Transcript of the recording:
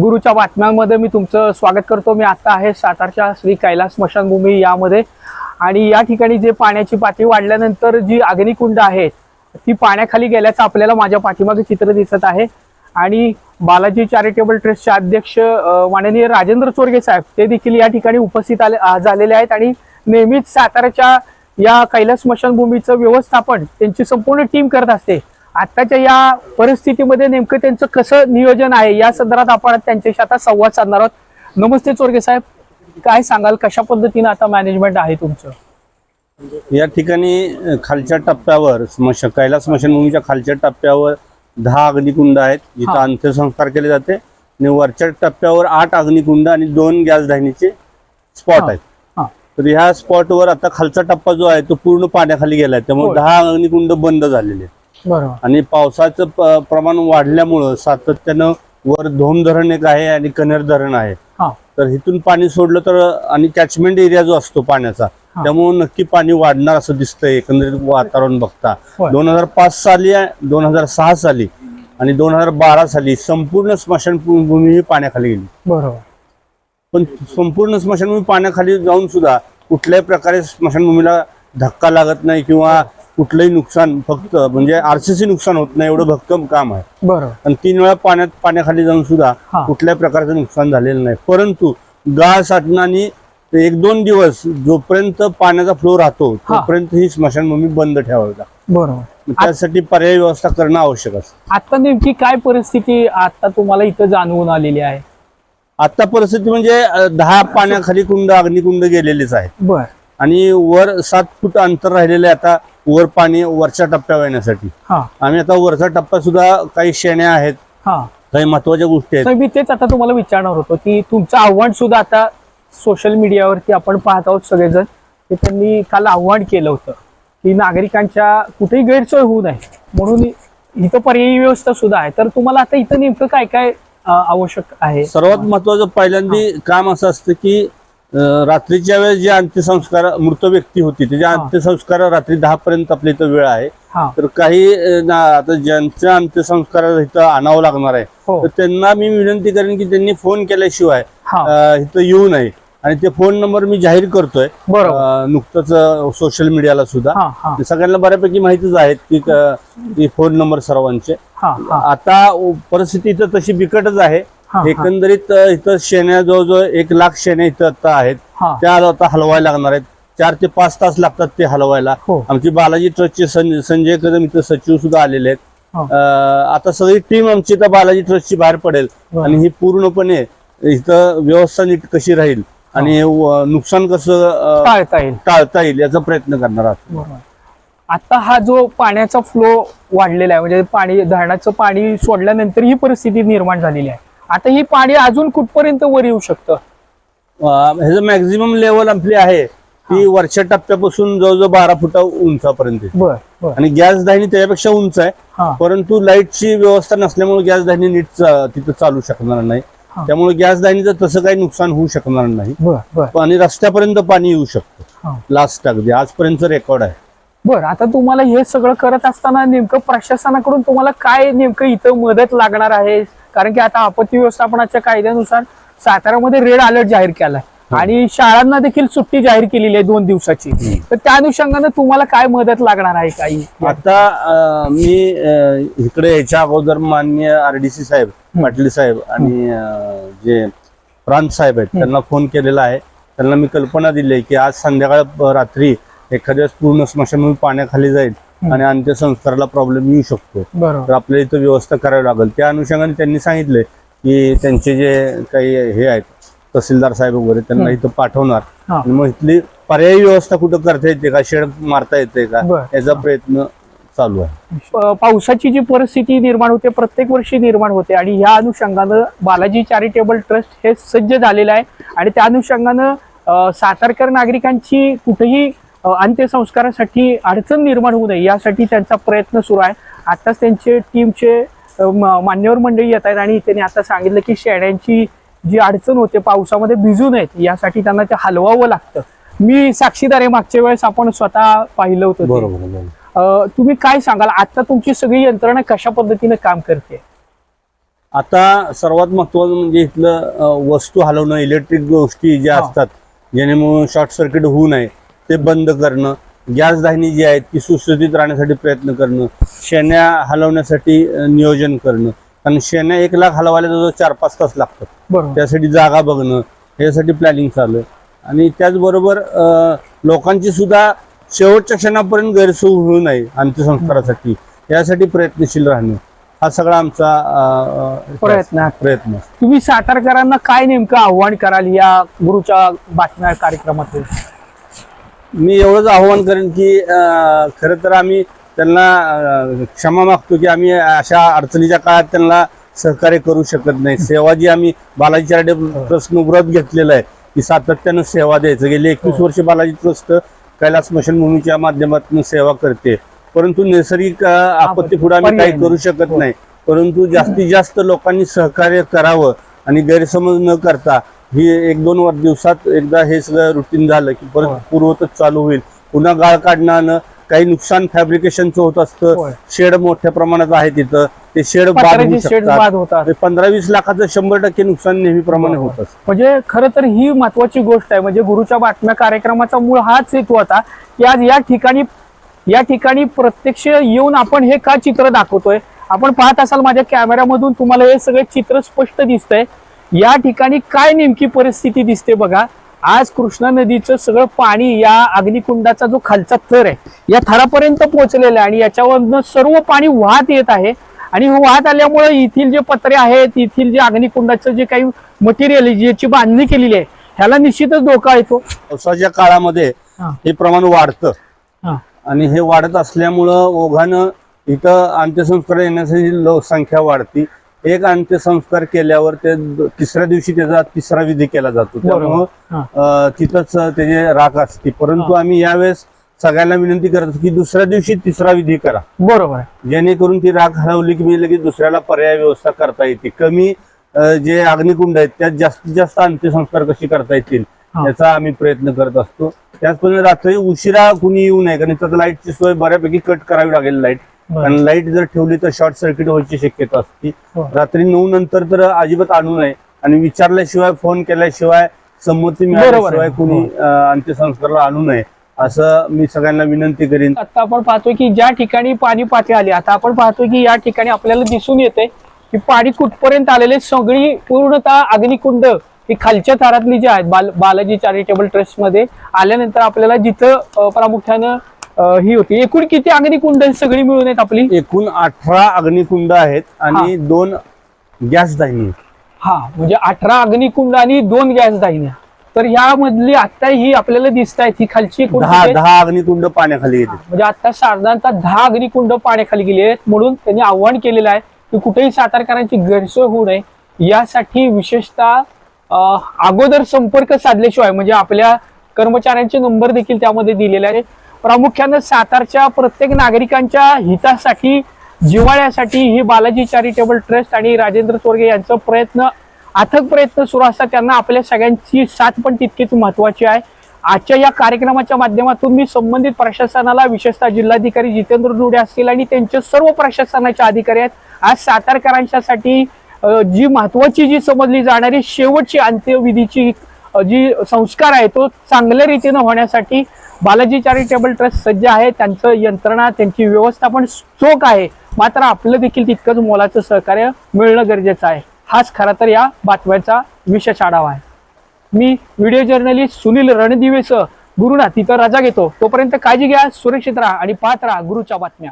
गुरुच्या बातम्यांमध्ये मी तुमचं स्वागत करतो. मी आता आहे सातारच्या श्री कैलास स्मशानभूमी यामध्ये. आणि या ठिकाणी जे पाण्याची पातळी वाढल्यानंतर जी अग्निकुंड आहे ती पाण्याखाली गेल्याचं आपल्याला माझ्या पाठीमागे चित्र दिसत आहे. आणि बालाजी चॅरिटेबल ट्रस्टचे अध्यक्ष माननीय राजेंद्र चोरगे साहेब ते देखील या ठिकाणी उपस्थित आले झालेले आहेत. आणि नेहमीच साताऱ्याच्या या कैलास स्मशानभूमीचं व्यवस्थापन त्यांची संपूर्ण टीम करत असते. आताच्या या परिस्थितीमध्ये नेमकं त्यांचं कसं नियोजन आहे? या संदर्भात आपण त्यांच्याशी आता संवाद साधणार आहोत. नमस्ते चोरगे साहेब. काय सांगाल? कशा पद्धतीनं आता मॅनेजमेंट आहे तुमचं? या ठिकाणी खालच्या टप्प्यावर स्मश कैलास स्मशानभूमीच्या खालच्या टप्प्यावर दहा अग्निकुंड आहेत जिथं. अंत्यसंस्कार केले जाते. आणि वरच्या टप्प्यावर आठ अग्निकुंड आणि दोन गॅस दाहिनीचे स्पॉट. आहेत. तर ह्या स्पॉटवर आता खालचा टप्पा जो आहे तो पूर्ण पाण्याखाली गेलाय. त्यामुळे. दहा अग्निकुंड बंद झालेले बरोबर. आणि पावसाचं प्रमाण वाढल्यामुळं सातत्यानं वर धोम धरण एक आहे आणि कनेर धरण आहे. हा. तर इथून पाणी सोडलं तर आणि कॅचमेंट एरिया जो असतो पाण्याचा. त्यामुळे नक्की पाणी वाढणार असं दिसतंय एकंदरीत वातावरण बघता. होय. दोन हजार पाच साली दोन हजार सहा साली आणि दोन हजार बारा साली संपूर्ण स्मशानभूमी ही पाण्याखाली गेली. बरोबर. पण संपूर्ण स्मशानभूमी पाण्याखाली जाऊन सुद्धा कुठल्याही प्रकारे स्मशानभूमीला धक्का लागत नाही किंवा कुठलंही नुकसान फक्त म्हणजे आरसीसी नुकसान होत नाही एवढं भक्कम काम आहे. बरोबर आणि तीन वेळा पाण्यात पाण्याखाली जाऊन सुद्धा. कुठल्याही प्रकारचं नुकसान झालेलं नाही. परंतु गाळ साठणं आणि एक दोन दिवस जोपर्यंत पाण्याचा फ्लो राहतो. तोपर्यंत ही स्मशानभूमी बंद ठेवावी लागते. बरोबर. त्यासाठी पर्यायी व्यवस्था करणं आवश्यक असतं. आता नेमकी काय परिस्थिती आता तुम्हाला इथं जाणवून आलेली आहे? आता परिस्थिती म्हणजे दहा पाण्याखाली कुंड अग्निकुंड गेलेलेच आहेत. बर. आणि वर सात फूट अंतर राहिलेलं आहे आता वर पाणी वरच्या टप्प्यावर येण्यासाठी. हा. आम्ही आता वरचा टप्पा सुद्धा काही शेण्या आहेत. हा. काही महत्त्वाच्या गोष्टी आहेत. मी तेच आता तुम्हाला विचारणार होतो की तुमचं आव्हान सुद्धा आता सोशल मीडियावरती आपण पाहत आहोत सगळेजण. की त्यांनी काल आव्हान केलं होतं की नागरिकांच्या कुठेही गैरसोय होऊ नये. म्हणून इथं पर्यायी व्यवस्था सुद्धा आहे. तर तुम्हाला आता इथं नेमकं काय काय आवश्यक आहे. सर्वात महत्वाचं पहिल्यांदा काम असं असतं की रात्रीच्या वेळेस जे अंत्यसंस्कार मृत व्यक्ती होती त्याच्या हा. अंत्यसंस्कार रात्री दहा पर्यंत आपल्या इथं वेळ आहे. तर काही आता ज्यांच्या अंत्यसंस्कार इथं आणावं लागणार आहे हो. तर त्यांना मी विनंती करेन की त्यांनी फोन केल्याशिवाय इथं येऊ नये. आणि ते फोन नंबर मी जाहीर करतोय. नुकतंच सोशल मीडियाला सुद्धा. सगळ्यांना बऱ्यापैकी माहितीच आहेत की फोन नंबर सर्वांचे. आता परिस्थिती इथं तशी बिकटच आहे. एकंदरीत इथं शेण्या जवळजवळ एक लाख शेण्या इथं आता आहेत. त्या आता हलवायला लागणार आहेत. चार ते पाच तास लागतात ते हलवायला. हो. आमची बालाजी ट्रस्टचे संजय कदम इथं सचिव सुद्धा आलेले आहेत. हो. आता सगळी टीम आमची इथं बालाजी ट्रस्टची बाहेर पडेल. आणि ही पूर्णपणे इथं व्यवस्था नीट कशी राहील आणि व- नुकसान कसं अ, टाळता येईल. टाळता येईल याचा प्रयत्न करणार आहोत. बरोबर. आता हा जो पाण्याचा फ्लो वाढलेला आहे म्हणजे पाणी धरणाचं पाणी सोडल्यानंतर ही परिस्थिती निर्माण झालेली आहे. आता ही पाणी अजून कुठपर्यंत वर येऊ शकतं? अ, ह्याचं मॅक्झिमम लेवल आपली आहे. ती वरच्या टप्प्यापासून जवळजवळ बारा फुटा उंचापर्यंत आहे. बर बर. आणि गॅस दाहिनी त्याच्यापेक्षा उंच आहे. हा. परंतु लाईटची व्यवस्था नसल्यामुळे गॅस दाहिनी नीट चा- तिथं चालू शकणार नाही. हा. त्यामुळे गॅस दाहिनीचं तसं काही नुकसान होऊ शकणार नाही. आणि रस्त्यापर्यंत पाणी येऊ शकतं. लास्ट अगदी. आजपर्यंत रेकॉर्ड आहे. बर आता तुम्हाला हे सगळं करत असताना नेमकं प्रशासनाकडून तुम्हाला काय नेमकं इथं मदत लागणार आहे? कारण की आता आपत्ती व्यवस्थापनाच्या कायद्यानुसार साताऱ्यामध्ये रेड अलर्ट जाहीर केलाय. आणि शाळांना देखील सुट्टी जाहीर केलेली आहे दोन दिवसाची. तर त्या अनुषंगानं तुम्हाला काय मदत लागणार आहे काही? आता अं, मी अं, इकडे याच्या अगोदर मान्य आरडीसी साहेब पाटील साहेब आणि अं, जे प्रांत साहेब आहेत त्यांना फोन केलेला आहे. त्यांना मी कल्पना दिली आहे की आज संध्याकाळ रात्री एखाद्या पूर्ण स्मशानभूमी पाण्याखाली जाईल आणि अंत्यसंस्काराला प्रॉब्लेम येऊ शकतो. बरोबर. तर आपल्याला इथं व्यवस्था करावी लागेल. त्या अनुषंगाने त्यांनी सांगितले की त्यांचे जे काही हे आहेत तहसीलदार साहेब वगैरे त्यांना इथं पाठवणार. हा. आणि मग इथली पर्यायी व्यवस्था कुठं करता येते का? शेड मारता येते का? बरं. याचा प्रयत्न चालू आहे. प- पावसाची जी परिस्थिती निर्माण होते प्रत्येक वर्षी निर्माण होते आणि ह्या अनुषंगानं बालाजी चॅरिटेबल ट्रस्ट हे सज्ज झालेलं आहे आणि त्या अनुषंगानं अं, सातारकर नागरिकांची कुठेही अं, अंत्यसंस्कारासाठी अडचण निर्माण होऊ नये यासाठी त्यांचा प्रयत्न सुरू आहे. आताच त्यांचे टीमचे अं, म- मान्यवर मंडळी येत आहेत आणि त्यांनी आता सांगितलं की शेळ्यांची जी अडचण होते पावसामध्ये भिजू नयेत यासाठी त्यांना ते हलवावं लागतं. मी साक्षीदार आहे मागच्या वेळेस आपण स्वतः पाहिलं होतं तुम्ही काय सांगाल? आता तुमची सगळी यंत्रणा कशा पद्धतीने काम करते? आता सर्वात महत्वाचं म्हणजे इथलं वस्तू हलवणं इलेक्ट्रिक गोष्टी ज्या. असतात जेणेमुळे शॉर्ट सर्किट होऊ नये ते बंद करणं गॅस दाहिनी जी आहेत ती सुस्थितीत राहण्यासाठी प्रयत्न करणं शेण्या हलवण्यासाठी नियोजन करणं कारण शेण्या एक लाख हलवायला जवळ चार पाच तास लागतात. बरोबर. त्यासाठी जागा बघणं यासाठी प्लॅनिंग चालू आहे. आणि त्याचबरोबर अं, लोकांची सुद्धा शेवटच्या क्षणापर्यंत गैरसोय होऊ नये अंत्यसंस्कारासाठी. यासाठी प्रयत्नशील राहणं. हा सगळा आमचा अं, प्रयत्न. आहे. प्रयत्न. असतो. तुम्ही सातारकरांना काय नेमकं आव्हान कराल या गुरुच्या बातम्या कार्यक्रमातून? मी एवढंच आवाहन करेन की अं, खरं तर आम्ही त्यांना क्षमा मागतो की आम्ही अशा अडचणीच्या काळात त्यांना सहकार्य करू शकत नाही. सेवा जी आम्ही बालाजी चॅरिटेबल ट्रस्टनं व्रत घेतलेलं आहे की सातत्यानं सेवा द्यायचं. गेली एकवीस वर्ष बालाजी ट्रस्ट कैलास स्मशानभूमीच्या माध्यमातून सेवा करते. परंतु नैसर्गिक आपत्ती पुढे आम्ही काही करू शकत नाही. परंतु जास्तीत जास्त लोकांनी सहकार्य करावं आणि गैरसमज न करता ही एक दोन वर दिवसात एकदा हे सगळं रुटीन झालं की. परत पूर्वतच चालू होईल. पुन्हा गाळ काढणं काही नुकसान फॅब्रिकेशनचं होत असतं. शेड मोठ्या प्रमाणात आहे तिथं. ते शेड बाद होतात पंधरा वीस लाखाचं शंभर टक्के नुकसान नेहमीप्रमाणे होत असतं. म्हणजे खरं तर ही महत्वाची गोष्ट आहे. म्हणजे गुरुच्या बातम्या कार्यक्रमाचा मूळ हाच हेतू होता की आज या ठिकाणी या ठिकाणी प्रत्यक्ष येऊन आपण हे का चित्र दाखवतोय? आपण पाहत असाल माझ्या कॅमेऱ्यामधून तुम्हाला हे सगळे चित्र स्पष्ट दिसतंय. या ठिकाणी काय नेमकी परिस्थिती दिसते बघा. आज कृष्णा नदीचं सगळं पाणी या अग्निकुंडाचा जो खालचा थर आहे या थरापर्यंत पोहोचलेलं आहे आणि याच्यावरनं सर्व पाणी वाहत येत आहे आणि वाहत आल्यामुळे येथील जे पत्रे आहेत येथील जे अग्निकुंडाचं जे काही मटेरियल आहे ज्याची बांधणी केलेली आहे ह्याला निश्चितच धोका येतो पावसाच्या काळामध्ये हा. प्रमाण वाढतं. आणि हे वाढत असल्यामुळं ओघानं इथं अंत्यसंस्कार येण्याची लोकसंख्या वाढती एक अंत्यसंस्कार केल्यावर ते तिसऱ्या दिवशी त्याचा तिसरा विधी केला जातो. त्यामुळं तिथंच त्याचे राख असते. परंतु. आम्ही यावेळेस सगळ्यांना विनंती करतो की दुसऱ्या दिवशी तिसरा विधी करा. बरोबर. जेणेकरून ती राख हरवली की मी लगेच दुसऱ्याला पर्याय व्यवस्था करता येते. कमी जे अग्निकुंड आहेत त्यात जास्तीत जास्त अंत्यसंस्कार कशी करता येतील. याचा आम्ही प्रयत्न करत असतो. त्याचप्रमाणे रात्री उशिरा कुणी येऊ नये कारण त्यात लाईटची सोय बऱ्यापैकी कट करावी लागेल लाइट. कारण लाइट जर ठेवली तर शॉर्ट सर्किट व्हायची शक्यता असते. हो. रात्री नऊ नंतर तर अजिबात आणू नये. आणि विचारल्याशिवाय फोन केल्याशिवाय संमती. मिळाल्याशिवाय कुणी अं, अंत्यसंस्काराला आणू नये. असं मी सगळ्यांना विनंती करीन. आता आपण पाहतोय की ज्या ठिकाणी पाणी पातळी आली आता आपण पाहतोय की या ठिकाणी आपल्याला दिसून येते की पाणी कुठपर्यंत आलेले सगळी पूर्णतः अग्निकुंड ही खालच्या थरातली जी आहेत बाल बालाजी चॅरिटेबल ट्रस्टमध्ये आल्यानंतर आपल्याला जिथं प्रामुख्यानं ही होती. एकूण किती अग्निकुंड सगळी मिळून आहेत आपली? एकूण अठरा अग्निकुंड आहेत आणि दोन गॅस दाहिनी हा म्हणजे अठरा अग्निकुंड आणि दोन गॅस दाहिन्या तर यामधली आता ही आपल्याला दिसत आहेत. ही खालची दहा आहेत. दहा अग्निकुंड पाण्याखाली येते. म्हणजे आता साधारणतः दहा अग्निकुंड पाण्याखाली गेले आहेत म्हणून त्यांनी आव्हान केलेलं आहे की कुठेही सातारकरांची गैरसोय होऊ नये. यासाठी विशेषतः अगोदर संपर्क साधल्याशिवाय म्हणजे आपल्या कर्मचाऱ्यांचे नंबर देखील त्यामध्ये दिलेले आहे प्रामुख्यानं सातारच्या प्रत्येक नागरिकांच्या हितासाठी जिव्हाळ्यासाठी ही बालाजी चॅरिटेबल ट्रस्ट आणि राजेंद्र चोरगे यांचा प्रयत्न अथक प्रयत्न सुरू असतात. त्यांना आपल्या सगळ्यांची साथ पण तितकीच महत्वाची आहे. आजच्या या कार्यक्रमाच्या माध्यमातून मी संबंधित प्रशासनाला विशेषतः जिल्हाधिकारी जितेंद्र डुडे असतील आणि त्यांचे सर्व प्रशासनाचे अधिकारी आहेत. आज सातारकरांच्यासाठी जी महत्वाची जी समजली जाणारी शेवटची अंत्यविधीची जी संस्कार आहे तो चांगल्या रीतीनं होण्यासाठी बालाजी चॅरिटेबल ट्रस्ट सज्ज आहे. त्यांचं यंत्रणा त्यांची व्यवस्थापन चोख आहे. मात्र आपलं देखील तितकंच मोलाचं सहकार्य मिळणं गरजेचं आहे. हाच खरा तर या बातम्याचा विशेष आढावा आहे. मी व्हिडिओ जर्नलिस्ट सुनील रणदिवेसह गुरुनाथ तिथं रजा घेतो. तोपर्यंत काळजी घ्या सुरक्षित राहा आणि पाहत राहा गुरुच्या बातम्या.